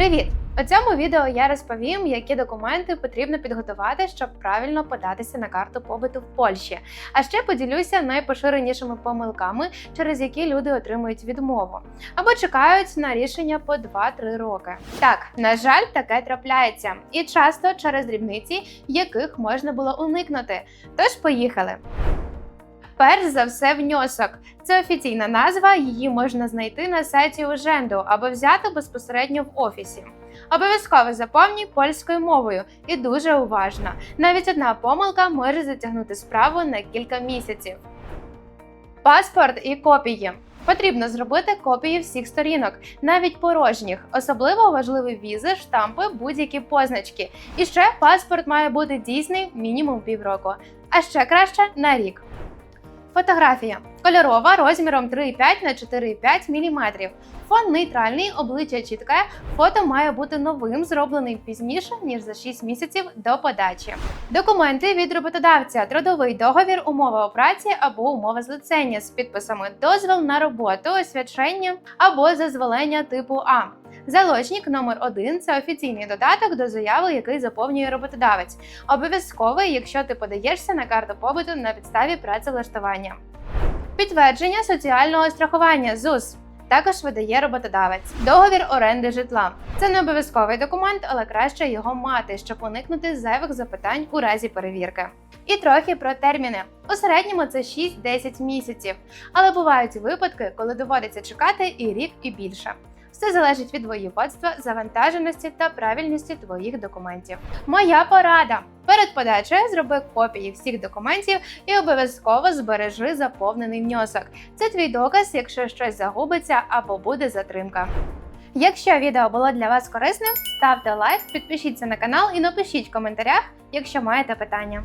Привіт! У цьому відео я розповім, які документи потрібно підготувати, щоб правильно податися на карту побуту в Польщі. А ще поділюся найпоширенішими помилками, через які люди отримують відмову або чекають на рішення по 2-3 роки. Так, на жаль, таке трапляється, і часто через дрібниці, яких можна було уникнути. Тож поїхали. Перш за все, вньосок. Це офіційна назва, її можна знайти на сайті Уженду або взяти безпосередньо в офісі. Обов'язково заповнюй польською мовою і дуже уважно. Навіть одна помилка може затягнути справу на кілька місяців. Паспорт і копії. Потрібно зробити копії всіх сторінок, навіть порожніх. Особливо важливі візи, штампи, будь-які позначки. І ще паспорт має бути дійсний мінімум півроку, а ще краще на рік. Фотографія кольорова розміром 3,5 на 4,5 мм. Фон нейтральний, обличчя чітке. Фото має бути новим, зроблений пізніше ніж за 6 місяців до подачі. Документи від роботодавця, трудовий договір, умова о праці або умова злицення з підписами дозвіл на роботу, освячення або зазволення типу А. Залочник номер 1 це офіційний додаток до заяви, який заповнює роботодавець. Обов'язковий, якщо ти подаєшся на карту побуту на підставі працевлаштування. Підтвердження соціального страхування ЗУС. Також видає роботодавець. Договір оренди житла. Це не обов'язковий документ, але краще його мати, щоб уникнути зайвих запитань у разі перевірки. І трохи про терміни. У середньому це 6-10 місяців, але бувають випадки, коли доводиться чекати і рік, і більше. Все залежить від воєводства, завантаженості та правильності твоїх документів. Моя порада: перед подачею зроби копії всіх документів і обов'язково збережи заповнений внесок. Це твій доказ, якщо щось загубиться або буде затримка. Якщо відео було для вас корисним, ставте лайк, підпишіться на канал і напишіть в коментарях, якщо маєте питання.